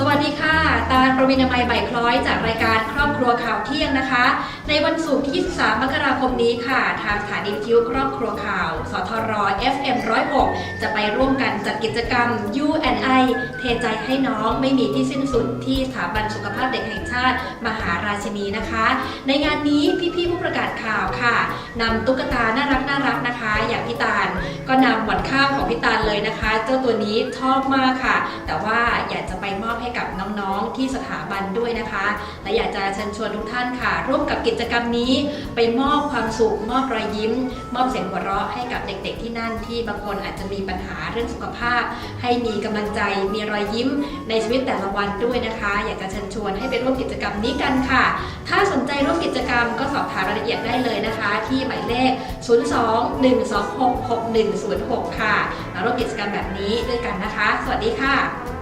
สวัสดีค่ะ ตาลประวินามัยใบคล้อยจากรายการครอบครัวข่าวเที่ยงนะคะ ในวันศุกร์ที่23มกราคมนี้ค่ะ ทางสถานีวิทยุครอบครัวข่าว สทร FM 106จะไปร่วมกันจัดกิจกรรม U&I เทใจให้น้องไม่มีที่สิ้นสุดที่สถาบันสุขภาพเด็กแห่งชาติ มหาราชินีนะคะ ในงานนี้พี่ๆผู้ประกาศข่าวค่ะนำตุ๊กตาน่ารักน่ารักนะคะ อย่างพี่ตาลก็นำหมอนข้าวของพี่ตาลเลยนะคะ เจ้าตัวนี้ชอบมากค่ะ แต่ว่า อยากจะไปมอบให้กับน้องๆที่สถาบันด้วยนะคะ และอยากจะเชิญชวนทุกท่านค่ะ ร่วมกับกิจกรรมนี้ ไปมอบความสุข มอบรอยยิ้ม มอบเสียงหัวเราะให้กับเด็กๆที่นั่นที่บางคนอาจจะมีปัญหาเรื่องสุขภาพ ให้มีกำลังใจมีรอยยิ้มในชีวิตแต่ละวันด้วยนะคะ อยากจะเชิญชวนให้ไปร่วมกิจกรรมนี้กันค่ะ ถ้าสนใจร่วมกิจกรรมก็สอบถามรายละเอียดได้เลยนะคะ ที่หมายเลข 02-126-6106 ค่ะมาร่วมกิจกรรมแบบนี้ด้วยกันนะคะ สวัสดีค่ะ